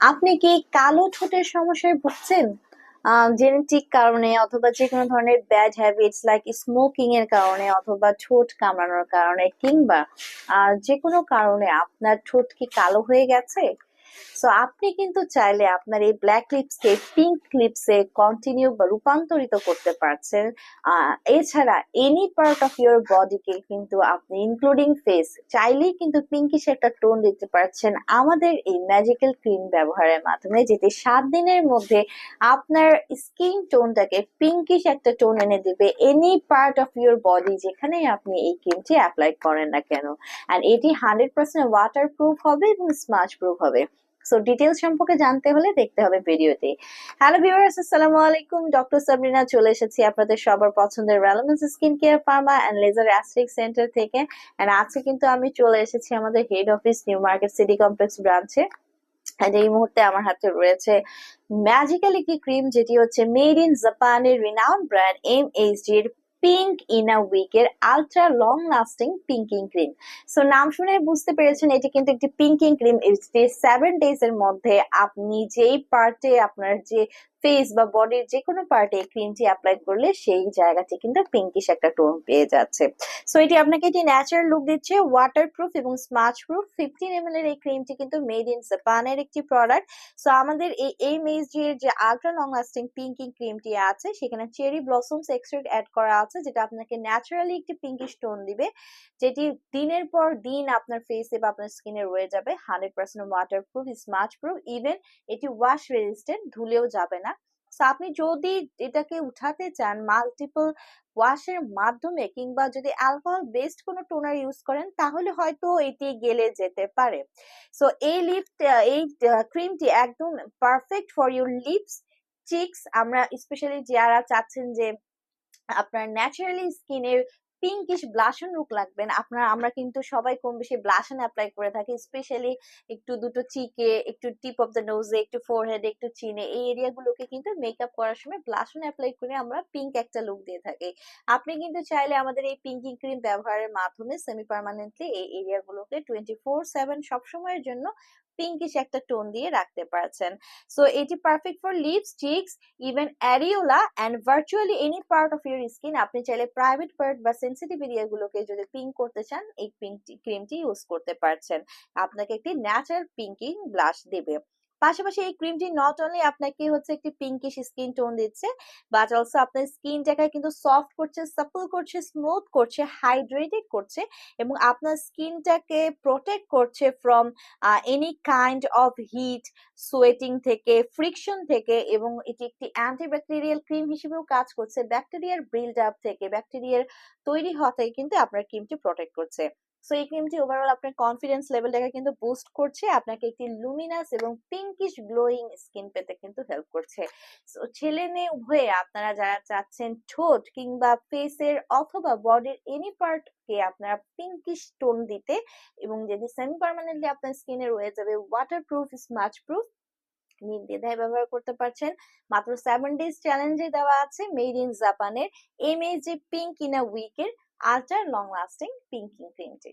আপনি কি কালো ঠোঁটের সমস্যায় ভুগছেন? জেনেটিক কারণে অথবা যে কোনো ধরনের ব্যাড হ্যাবিটস লাইক স্মোকিং এর কারণে অথবা ঠোঁট কামড়ানোর কারণে কিংবা যে কোনো কারণে আপনার ঠোঁট কি কালো হয়ে গেছে? সো আপনি কিন্তু চাইলে আপনার এই ব্ল্যাক লিপসকে পিঙ্ক লিপসে কন্টিনিউ বা রূপান্তরিত করতে পারছেন। এছাড়া এনি পার্ট অফ ইউর বডিকে কিন্তু আপনি ইনক্লুডিং ফেস চাইলেই কিন্তু পিঙ্কিশ একটা টোন দিতে পারছেন আমাদের এই ম্যাজিক্যাল ক্রিম ব্যবহারের মাধ্যমে, যেটি সাত দিনের মধ্যে আপনার স্কিন টোনটাকে পিঙ্কিশ একটা টোন এনে দিবে any part of your body যেখানেই আপনি এই ক্রিমটি অ্যাপ্লাই করেন না কেন। অ্যান্ড এটি হান্ড্রেড পার্সেন্ট ওয়াটার প্রুফ হবে এবং স্মাচ প্রুফ হবে। সো ডিটেলস সম্পর্কে জানতে হলে দেখতে হবে ভিডিওতে হ্যালো ভিউয়ার্স আসসালামু আলাইকুম। ডক্টর সাবরিনা চলে এসেছি আপনাদের সবার পছন্দের Relevance skin care pharma and laser aesthetic centre থেকে। অ্যান্ড আজকে কিন্তু আমি চলে এসেছি আমাদের head office New Market City Complex ব্রাঞ্চে আর এই মুহূর্তে আমার হাতে রয়েছে ম্যাজিক্যাল একটি ক্রিম যেটি হচ্ছে মেড ইন জাপানের renowned brand M H D এর পিঙ্ক ইন আ উইকের ultra long lasting pinking cream so নাম শুনে বুঝতে পেরেছেন, এটি কিন্তু একটি পিঙ্কিং ক্রিম সেভেন ডেজ এর মধ্যে আপনি যেই পার্টে আপনার যে ফেস বা বডির যে কোনো পার্টে ক্রিমটি অ্যাপ্লাই করলে সেই জায়গাতে কিন্তু পিঙ্কিশ একটা টোন পেয়ে যাচ্ছে। সো এটি আপনাকে এটি ন্যাচারাল লুক দিচ্ছে ওয়াটার প্রুফ এবং স্মাচ প্রুফ ফিফটিন এম এর এই ক্রিমটি কিন্তু মেড ইন জাপানের একটি প্রোডাক্ট সো আমাদের এই এই মেজজি এর যে আলট্রা লং লাস্টিং পিঙ্কিং ক্রিমটি আছে, সেখানে চেরি ব্লসমস এক্সট্রেক্ট অ্যাড করা আছে, যেটা আপনাকে ন্যাচারালি একটি পিঙ্কিশ টোন দিবে, যেটি দিনের পর দিন আপনার ফেসে বা আপনার স্কিনে রয়ে যাবে। Hundred percent waterproof smudge proof even এটি ওয়াশ রেজিস্ট্যান্ট ধুলেও যাবে না। আপনি যদি এটাকে উঠাতে চান মাল্টিপল ওয়াশের মাধ্যমে কিংবা যদি অ্যালকোহল বেসড কোনো টোনার ইউজ করেন, তাহলে হয়তো এটি গেলে যেতে পারে। সো এই লিপ এই ক্রিমটি একদম perfect for your lips cheeks আমরা স্পেশালি যারা চাচ্ছেন যে আপনার ন্যাচারালি স্কিনের পিঙ্কিশ ব্লাশন লুক লাগবেন আপনার, আমরা কিন্তু সবাই কম বেশি ব্লাশন অ্যাপ্লাই করে থাকি স্পেশালি একটু দুটো চিকে একটু টিপ অফ দ্য নোজে একটু ফোরহেডে একটু চিনে এই এরিয়াগুলোকে কিন্তু মেকআপ করার সময় ব্লাশন অ্যাপ্লাই করে আমরা পিঙ্ক একটা লুক দিয়ে থাকি। আপনি কিন্তু চাইলে আমাদের এই পিঙ্কিং ক্রিম ব্যবহারের মাধ্যমে সেমি পার্মানেন্টলি এই এরিয়াগুলোকে টোয়েন্টি ফোর সেভেন সবসময়ের জন্য পিঙ্কিশ একটা টোন দিয়ে রাখতে পারছেন। সো এটি perfect for lips cheeks even areola and virtually any part of your skin আপনি চাইলে প্রাইভেট পার্ট বা সেন্সিটিভ এরিয়াগুলোকে যদি পিঙ্ক করতে চান, এই পিঙ্ক ক্রিমটি ইউজ করতে পারছেন। আপনাকে একটি ন্যাচারাল পিঙ্কিং ব্লাশ দেবে। পাশাপাশি এই ক্রিমটি নট অনলি আপনাকে হচ্ছে একটি পিঙ্কিশ স্কিন টোন দিচ্ছে বাট অলসো আপনার স্কিন স্কিনটাকে কিন্তু সফট করছে সাপল করছে স্মুথ করছে হাইড্রেটেড করছে এবং আপনার স্কিনটাকে প্রোটেক্ট করছে from any kind of heat sweating থেকে ফ্রিকশন থেকে এবং এটি একটি অ্যান্টিব্যাকটেরিয়াল ক্রিম হিসেবেও কাজ করছে। ব্যাকটেরিয়ার বিল্ড আপ থেকে ব্যাকটেরিয়ার তৈরি হওয়া থেকে কিন্তু আপনার ক্রিমটি প্রোটেক্ট করছে। সো এই ক্রিমটি ওভারঅল আপনার কনফিডেন্স লেভেলটাকে কিন্তু বুস্ট করছে, আপনাকে একটি লুমিনাস এবং পিঙ্কিশ গ্লোয়িং স্কিন পেতে কিন্তু হেল্প করছে। সো ছেলে মেয়ে উভয়ে আপনারা যারা চাচ্ছেন ঠোঁট কিংবা ফেসের অথবা বডির এনি পার্টকে আপনারা পিঙ্কিশ টোন দিতে এবং যদি সেমি পার্মানেন্টলি আপনার স্কিনে রয়ে যাবে ওয়াটার প্রুফ স্মাচ প্রুফ নির্দ্বিধায় ব্যবহার করতে পারছেন। মাত্র সেভেন ডেজ চ্যালেঞ্জে দেওয়া আছে মেড ইন জাপানের এম এ যে পিঙ্ক ইন আ উইকের আল্ট্রা লং লাস্টিং পিঙ্কিং ক্রিমটি